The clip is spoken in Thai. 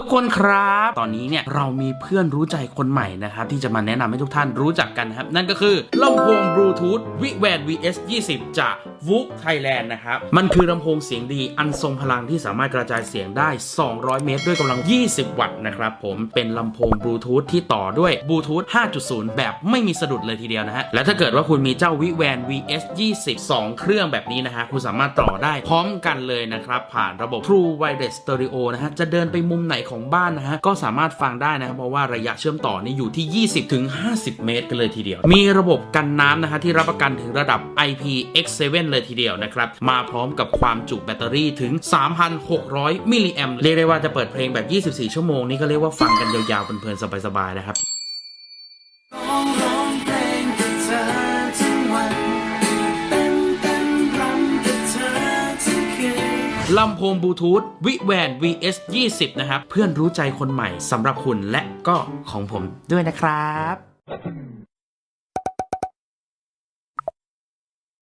ทุกคนครับ ตอนนี้เนี่ยเรามีเพื่อนรู้ใจคนใหม่นะครับ ที่จะมาแนะนำให้ทุกท่านรู้จักกันนะครับ นั่นก็คือลำโพงบลูทูธวิแวน vs 20จาก v o o ไทยแลนด์นะครับ มันคือลำโพงเสียงดีอันทรงพลังที่สามารถกระจายเสียงได้ 200 เมตร ด้วยกำลัง 20 วัตต์นะครับผมเป็นลำโพงบลูทูธที่ต่อด้วยบลูทูธ5.0 แบบไม่มีสะดุดเลยทีเดียวนะฮะและถ้าเกิดว่าคุณมีเจ้าวิแวน vs 20 2เครื่องแบบนี้นะฮะคุณสามารถต่อได้พร้อมกันเลยนะครับผ่านระบบ True Wireless Stereo นะฮะจะเดินไปมุมไหนของบ้านนะฮะก็สามารถฟังได้นะครับเพราะว่าระยะเชื่อมต่อนี่อยู่ที่ 20ถึง50 เมตร กันเลยทีเดียว มีระบบกันน้ำนะฮะที่รับประกันถึงระดับ IPX7 เลยทีเดียวนะครับมาพร้อมกับความจุแบตเตอรี่ถึง 3,600 มิลลิแอมเรียกได้ว่าจะเปิดเพลงแบบ 24 ชั่วโมงนี้ก็เรียกว่าฟังกันยาวๆเพลินๆสบายๆนะครับ ลำโพงบลูทูธวิแวน vs 20 นะครับ เพื่อนรู้ใจคนใหม่สำหรับคุณและก็ของผมด้วยนะครับ